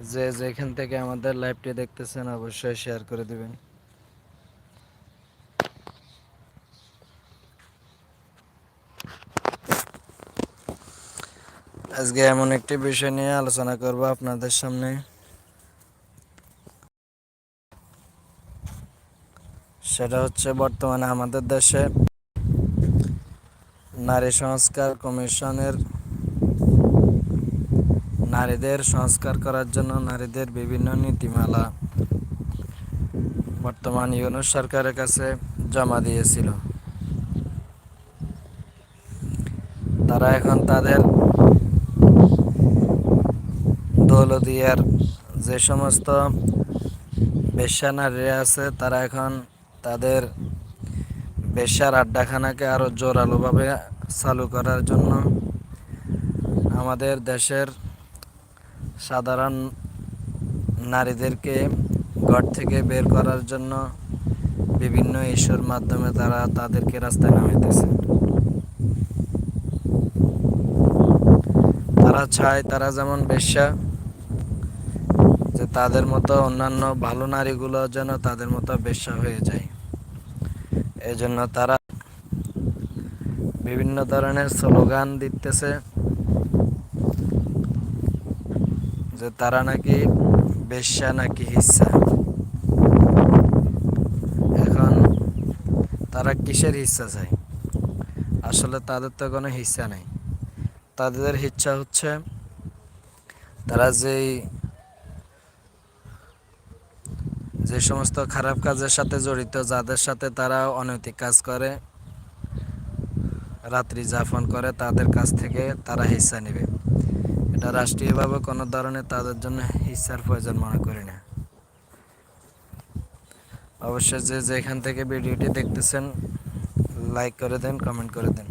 যে যেখান থেকে আমাদের লাইভটি দেখতেছেন অবশ্যই শেয়ার করে দিবেন। আজকে এমন একটি বিষয় নিয়ে আলোচনা করব আপনাদের সামনে। সেটা হচ্ছে বর্তমানে আমাদের দেশে নারী সংস্কার কমিশনের নারীদের সংস্কার করার জন্য নারীদের বিভিন্ন নীতিমালা বর্তমান ইউনুস সরকারের কাছে জমা দিয়েছিল। তারা এখন তাদের দৌলদিয়ার যে সমস্ত বেশ্যা নারীরা আছে, তারা এখন তাদের বেশ্যার আড্ডাখানাকে আরও জোরালোভাবে চালু করার জন্য আমাদের দেশের সাধারণ নারীদেরকে ঘর থেকে বের করার জন্য বিভিন্ন ইস্যুর মাধ্যমে তারা তাদেরকে রাস্তায় নামাইতেছে। তারা চায়, তারা যেমন বেশ্যা যে তাদের মতো অন্যান্য ভালো নারীগুলো যেন তাদের মতো বেশ্যা হয়ে যায়। এজন্য তারা বিভিন্ন ধরনের স্লোগান দিতেছে। যে তারা নাকি বেশ্যা নাকি হিস্সা এখন তারা কিসের হিস্সা চায়? আসলে তাদের তো কোনো হিস্সা নেই। তাদের ইচ্ছা হচ্ছে তারা যেই যে সমস্ত খারাপ কাজের সাথে জড়িত, যাদের সাথে তারা অনৈতিক কাজ করে, রাত্রি যাপন করে, তাদের কাছ থেকে তারা হিস্সা নেবে। এটা রাষ্ট্রীয়ভাবে কোনো ধরনের তাদের জন্য হিসার প্রয়োজন মনে করি না। অবশ্যই যে যেখান থেকে ভিডিওটি দেখতেছেন লাইক করে দেন কমেন্ট করে দেন।